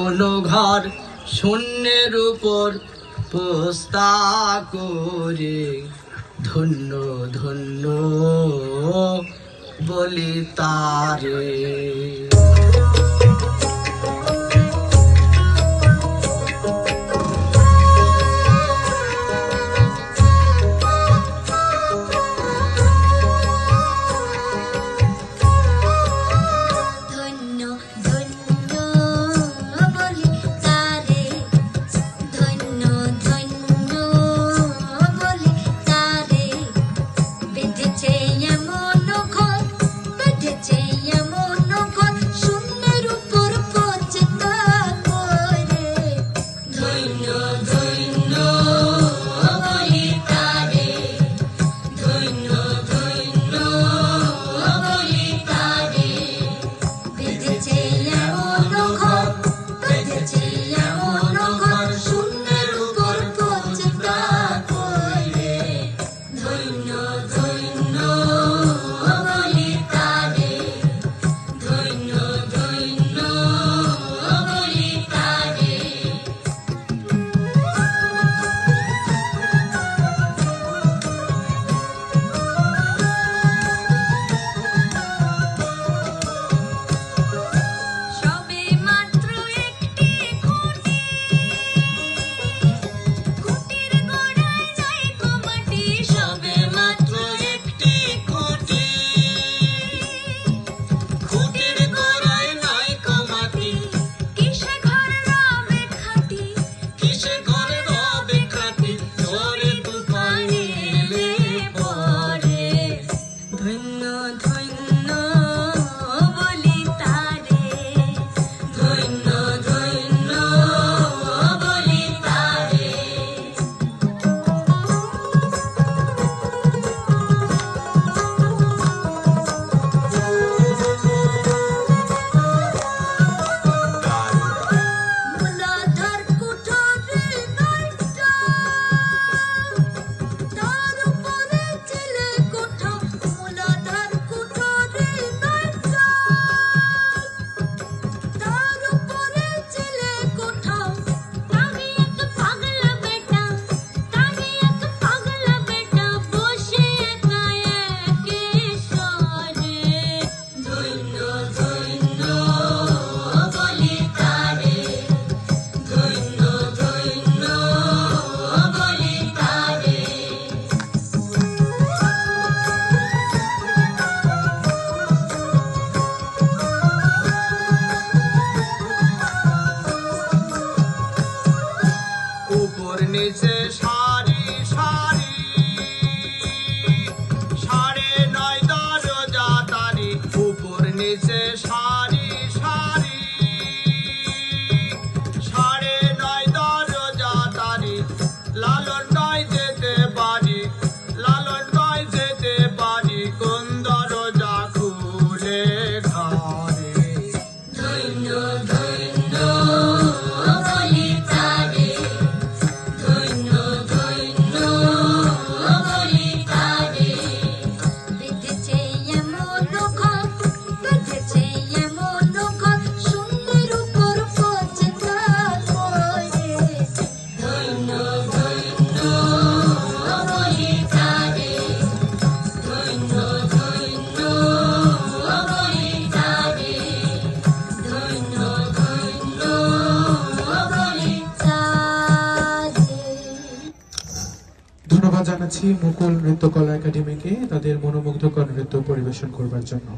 কোনো ঘর শূন্যের উপর পোস্তা করে। ধন্য ধন্য বলি তারে। in your. জানাচ্ছি মুকুল নৃত্যকলা একাডেমিকে তাদের মনোমুগ্ধকর নৃত্য পরিবেশন করবার জন্য।